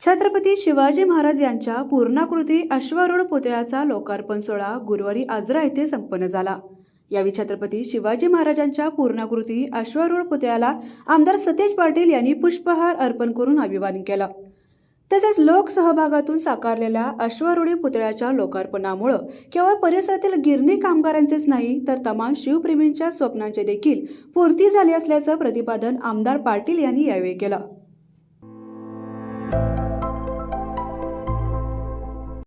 छत्रपती शिवाजी महाराज यांच्या पूर्णाकृती अश्वारूढ पुतळ्याचा लोकार्पण सोहळा गुरुवारी आजरा येथे संपन्न झाला. यावेळी छत्रपती शिवाजी महाराजांच्या पूर्णाकृती अश्वारूढ पुतळ्याला आमदार सतेज पाटील यांनी पुष्पहार अर्पण करून अभिवादन केलं. तसेच लोकसहभागातून साकारलेल्या अश्वारूढी पुतळ्याच्या लोकार्पणामुळं केवळ परिसरातील गिरणी कामगारांचेच नाही तर तमाम शिवप्रेमींच्या स्वप्नांचे देखील पूर्ती झाली असल्याचं प्रतिपादन आमदार पाटील यांनी यावेळी केलं.